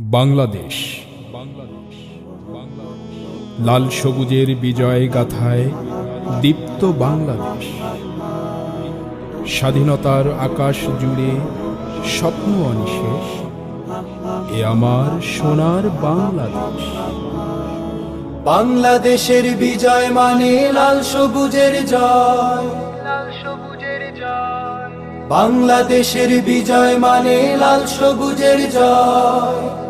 বাংলাদেশ। লাল সবুজের বিজয় গাথায় দীপ্ত বাংলাদেশ। স্বাধীনতার আকাশ জুড়ে স্বপ্ন অনিশেষ এ আমার সোনার বাংলাদেশ। বাংলাদেশের বিজয় মানে লাল সবুজের জয়। বাংলাদেশের বিজয় মানে লাল সবুজের জয়।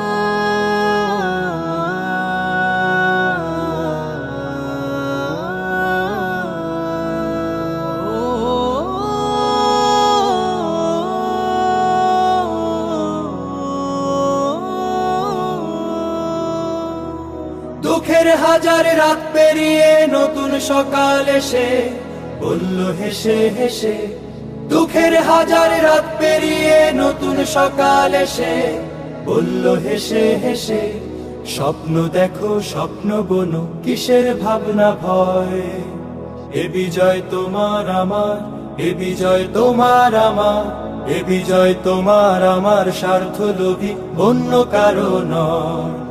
দুঃখের হাজার রাত পেরিয়ে নতুন সকাল এসে বলল, হেসে হেসে। দুঃখের হাজার রাত পেরিয়ে নতুন সকাল এসে বলল, হেসে হেসে। স্বপ্ন দেখো, স্বপ্ন বনো, কিসের ভাবনা ভয়? এ বিজয় তোমার আমার, এ বিজয় তোমার আমার, এ বিজয় তোমার আমার স্বার্থ লোভী অন্য কারও নয়।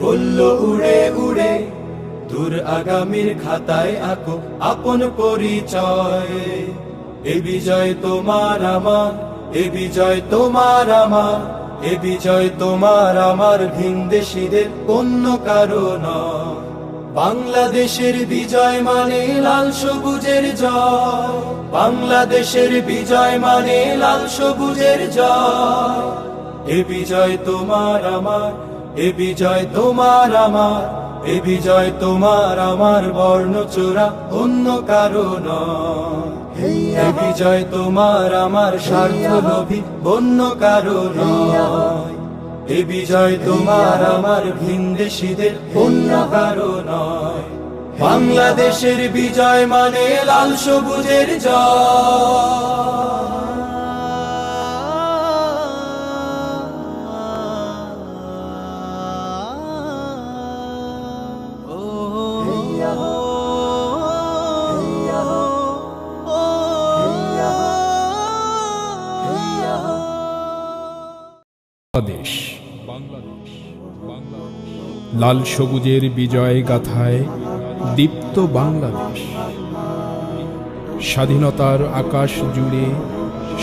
বলল, উড়ে উড়ে, দূর আগামীর খাতায় আঁকো আপন পরিচয়। এ বিজয় তোমার আমার, এ বিজয় তোমার আমার, এ বিজয় তোমার আমার ভিনদেশীদের অন্য কারও বাংলাদেশের বিজয় মানে লাল সবুজের জয়। বাংলাদেশের বিজয় মানে লাল সবুজের জয়। এ বিজয় তোমার আমার এ বিজয় তোমার আমার এ বিজয় তোমার আমার বর্ণচোরা অন্য কারও নয়। এ বিজয় তোমার আমার স্বার্থ লোভী অন্য কারও নয়। এ বিজয় তোমার আমার ভিনদেশীদের অন্য কারও নয়। বাংলাদেশের বিজয় মানে লাল সবুজের জয়। বাংলাদেশ। লাল সবুজের বিজয় গাথায় দীপ্ত বাংলাদেশ। স্বাধীনতার আকাশ জুড়ে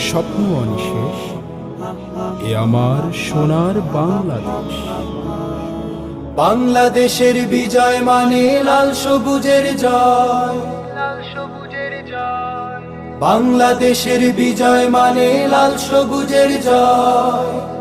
স্বপ্ন অনিশেষ এ আমার সোনার বাংলাদেশ। বাংলাদেশের বিজয় মানে লাল সবুজের জয়। বাংলাদেশের বিজয় মানে লাল সবুজের জয়।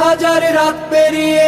হাজার রাত পেরিয়ে